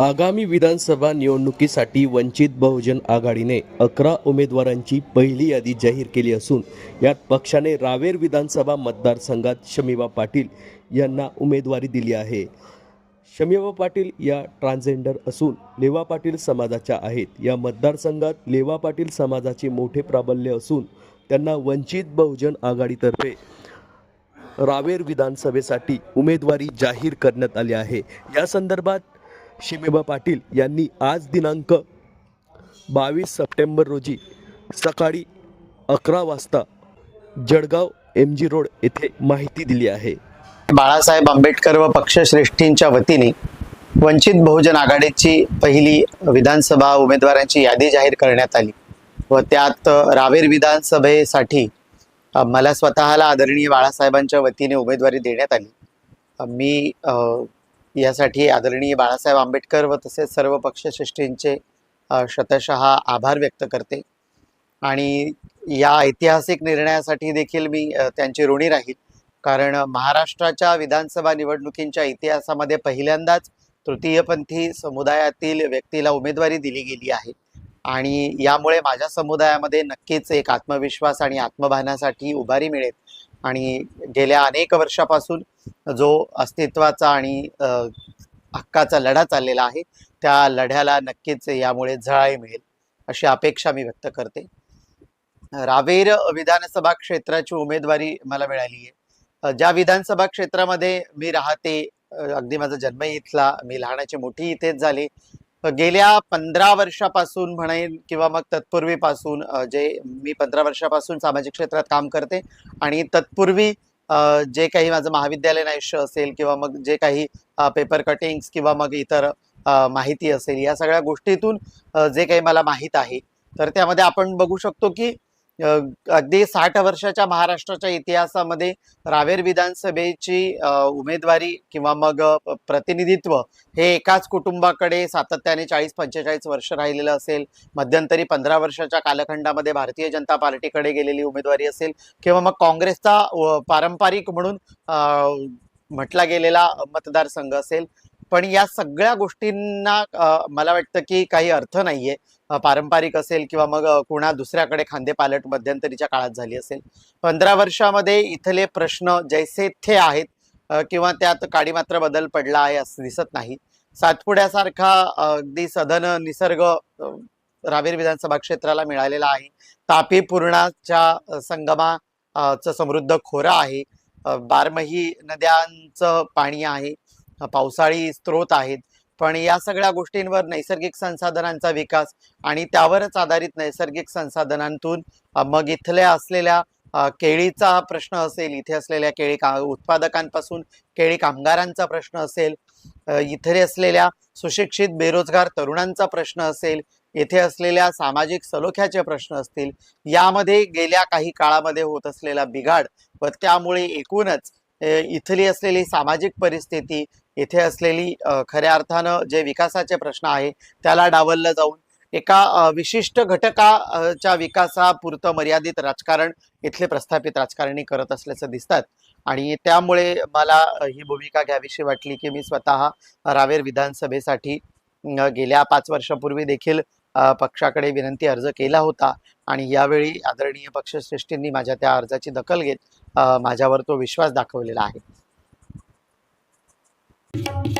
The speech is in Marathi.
आगामी विधानसभा निवडणुकीसाठी वंचित बहुजन आघाडीने अकरा उमेदवारांची पहिली यादी जाहीर केली असून यात पक्षाने रावेर विधानसभा मतदारसंघात शमीबा पाटील यांना उमेदवारी दिली आहे. शमीबा पाटील या ट्रान्सजेंडर असून लेवा पाटील समाजाच्या आहेत. या मतदारसंघात लेवा पाटील समाजाचे मोठे प्राबल्य असून त्यांना वंचित बहुजन आघाडीतर्फे रावेर विधानसभेसाठी उमेदवारी जाहीर करण्यात आली आहे. या संदर्भात शिमेबा पाटील यांनी आज दिनांक बावीस सप्टेंबर रोजी सकाळी अकरा वाजता जळगाव एम जी रोड येथे माहिती दिली आहे. बाळासाहेब आंबेडकर व पक्षश्रेष्ठींच्या वतीने वंचित बहुजन आघाडीची पहिली विधानसभा उमेदवारांची यादी जाहीर करण्यात आली व त्यात रावेर विधानसभेसाठी मला स्वतःला आदरणीय बाळासाहेबांच्या वतीने उमेदवारी देण्यात आली. मी यासाठी आदरणीय बाळासाहेब आंबेडकर व तसेच सर्व पक्षश्रेष्ठींचे शतशः आभार व्यक्त करते. आणि या ऐतिहासिक निर्णयासाठी देखील मी त्यांची ऋणी राहील. कारण महाराष्ट्राच्या विधानसभा निवडणुकींच्या इतिहासामध्ये पहिल्यांदाच तृतीयपंथी समुदायातील व्यक्तीला उमेदवारी दिली गेली आहे. आणि यामुळे माझ्या समुदायामध्ये नक्कीच एक आत्मविश्वास आणि आत्मभानासाठी उभारी मिळेल. आणि गेल्या अनेक वर्षापासून जो अस्तित्वाचा आणि हक्काचा लढा चाललेला आहे त्या लढ्याला नक्कीच यामुळे झळाई मिळेल अशी अपेक्षा मी व्यक्त करते. रावेर विधानसभा क्षेत्राची उमेदवारी मला मिळाली आहे. ज्या विधानसभा क्षेत्रामध्ये मी राहते अगदी माझा जन्म इथला मी लहानाची मोठी इथेच झाली गेल्या पंधरा वर्षापासून म्हणेन किंवा मग तत्पूर्वीपासून जे मी पंधरा वर्षापासून सामाजिक क्षेत्रात काम करते आणि तत्पूर्वी जे काही माझं महाविद्यालयीन आयुष्य असेल किंवा मग जे काही पेपर कटिंग्स किंवा मग इतर माहिती असेल या सगळ्या गोष्टीतून जे काही मला माहीत आहे तर त्यामध्ये आपण बघू शकतो की अगदी साठ वर्षाच्या महाराष्ट्राच्या इतिहासामध्ये रावेर विधानसभेची उमेदवारी किंवा मग प्रतिनिधित्व हे एकाच कुटुंबाकडे सातत्याने चाळीस पंचेचाळीस वर्ष राहिलेलं असेल. मध्यंतरी पंधरा वर्षाच्या कालखंडामध्ये भारतीय जनता पार्टीकडे गेलेली उमेदवारी असेल किंवा मग काँग्रेसचा पारंपरिक म्हणून म्हटला गेलेला मतदारसंघ असेल. पण या सगळ्या गोष्टींना मला वाटतं की काही अर्थ नाहीये. पारंपरिक असेल किंवा मग कुणा दुसऱ्याकडे खांदे पालट मध्यंतरीच्या काळात झाली असेल. पंधरा वर्षामध्ये इथले प्रश्न जैसे थे आहेत किंवा त्यात काडी मात्र बदल पडला आहे असं दिसत नाही. सातपुड्यासारखा अगदी सधन निसर्ग रावेर विधानसभा क्षेत्राला मिळालेला आहे. तापी पूर्णाच्या संगमा चं समृद्ध खोरा आहे. बारमही नद्यांचं पाणी आहे. पावसाळी स्रोत आहेत. पण या सगळ्या गोष्टींवर नैसर्गिक संसाधनांचा विकास आणि त्यावरच आधारित नैसर्गिक संसाधनांतून मग इथल्या असलेल्या केळीचा प्रश्न असेल इथे असलेल्या केळी का उत्पादकांपासून केळी कामगारांचा प्रश्न असेल इथे असलेल्या सुशिक्षित बेरोजगार तरुणांचा प्रश्न असेल येथे असलेल्या सामाजिक सलोख्याचे प्रश्न असतील यामध्ये गेल्या काही काळामध्ये होत असलेला बिघाड व त्यामुळे एकूणच इथली असलेली सामाजिक परिस्थिती येथे असलेली खऱ्या अर्थानं जे विकासाचे प्रश्न आहे त्याला डावललं जाऊन एका विशिष्ट घटकाच्या विकासापुरतं मर्यादित राजकारण इथले प्रस्थापित राजकारणी करत असल्याचं दिसतात. आणि त्यामुळे मला ही भूमिका घ्यावीशी वाटली की मी स्वतः रावेर विधानसभेसाठी गेल्या पाच वर्षापूर्वी देखील पक्षाकडे विनंती अर्ज केला होता आणि यावेळी आदरणीय पक्षश्रेष्ठींनी माझ्या त्या अर्जाची दखल घेत माझ्यावर तो विश्वास दाखवलेला आहे. Thank you.